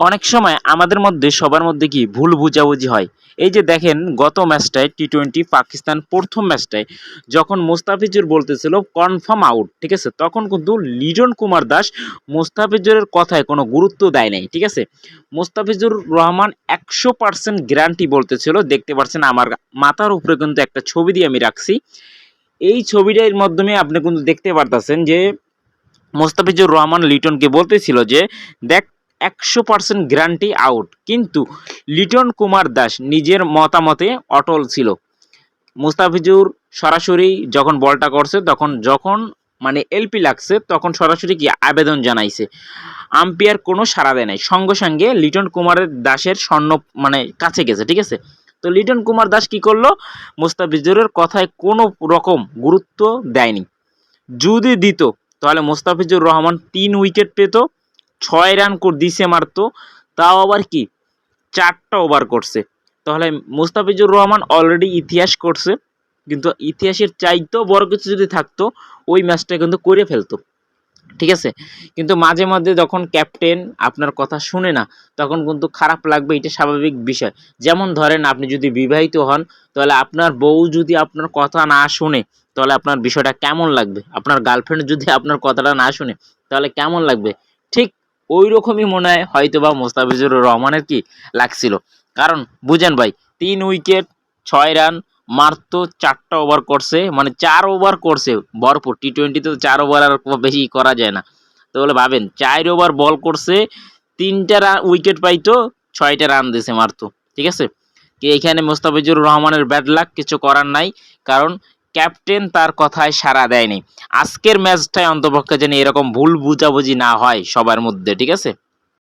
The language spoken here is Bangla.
অনেক সময় আমাদের মধ্যে, সবার মধ্যে কি ভুল বুঝাবুঝি হয়? এই যে দেখেন, গত ম্যাচটায় টি টোয়েন্টি পাকিস্তান প্রথম ম্যাচটায় যখন মোস্তাফিজুর বলতেছিল কনফার্ম আউট ঠিক আছে? তখন কিন্তু লিটন কুমার দাস মোস্তাফিজুরের কথায় কোনো গুরুত্ব দেয় নাই, ঠিক আছে? মোস্তাফিজুর রহমান একশো পার্সেন্ট গ্যারান্টি বলতেছিল, দেখতে পাচ্ছেন আমার মাথার উপরে কিন্তু একটা ছবি দিয়ে আমি রাখছি। এই ছবিটার মাধ্যমে আপনি কিন্তু দেখতে পারতেছেন যে, মোস্তাফিজুর রহমান লিটনকে বলতেছিল যে, দেখ একশো পার্সেন্ট গ্যারান্টি আউট কিন্তু লিটন কুমার দাস নিজের মতামতে অটল ছিল। মুস্তাফিজুর সরাসরি যখন বলটা করছে, তখন যখন মানে এলপি লাগছে, তখন সরাসরি কি আবেদন জানাইছে। আম্পায়ার কোনো সাড়া দেয় নাই। সঙ্গে সঙ্গে লিটন কুমারের দাসের স্বর্ণ মানে কাছে গেছে, ঠিক আছে? তো লিটন কুমার দাস কি করল? মুস্তাফিজুরের কথায় কোনো রকম গুরুত্ব দেয়নি। যদি দিত, তাহলে মোস্তাফিজুর রহমান তিন উইকেট পেত ছয় রান দিছে মারতো। তাও আবার কি? চারটা ওভার করছে। তাহলে মুস্তাফিজুর রহমান অলরেডি ইতিহাস করছে। কিন্তু ইতিহাসের চাইতেও বড় কিছু যদি থাকতো, ওই ম্যাচটা কিন্তু করে ফেলতো। ঠিক আছে? কিন্তু মাঝে মধ্যে যখন ক্যাপ্টেন আপনার কথা শুনে না, তখন কিন্তু খারাপ লাগবে, এটা স্বাভাবিক বিষয়। যেমন ধরেন আপনি যদি বিবাহিত হন, তাহলে আপনার বউ যদি আপনার কথা না শুনে, তাহলে আপনার বিষয়টা কেমন লাগবে? আপনার গার্লফ্রেন্ড যদি আপনার কথাটা না শুনে, তাহলে কেমন লাগবে? ঠিক ওই রকমই মনে হয় হয়তো বা মোস্তাফিজুর রহমানের কি লাগছিল। কারণ, বুঝেন ভাই, তিন উইকেট, ছয় রান মারতো চারটা ওভার করছে মানে চার ওভার করছে, ভরপুর। টি টোয়েন্টিতে তো চার ওভার আর বেশি করা যায় না। তো বলে ভাবেন, চার ওভার বল করছে, তিনটা রান উইকেট পাইতো, ছয়টা রান দিছে মারতো। ঠিক আছে? কি এখানে মোস্তাফিজুর রহমানের ব্যাড লাক কিছু করার নাই, কারণ ক্যাপ্টেন তার কথায় সাড়া দেয়নি। আজকের ম্যাচটায় অন্তপক্ষে যেন এরকম ভুল বুঝাবুঝি না হয় সবার মধ্যে, ঠিক আছে?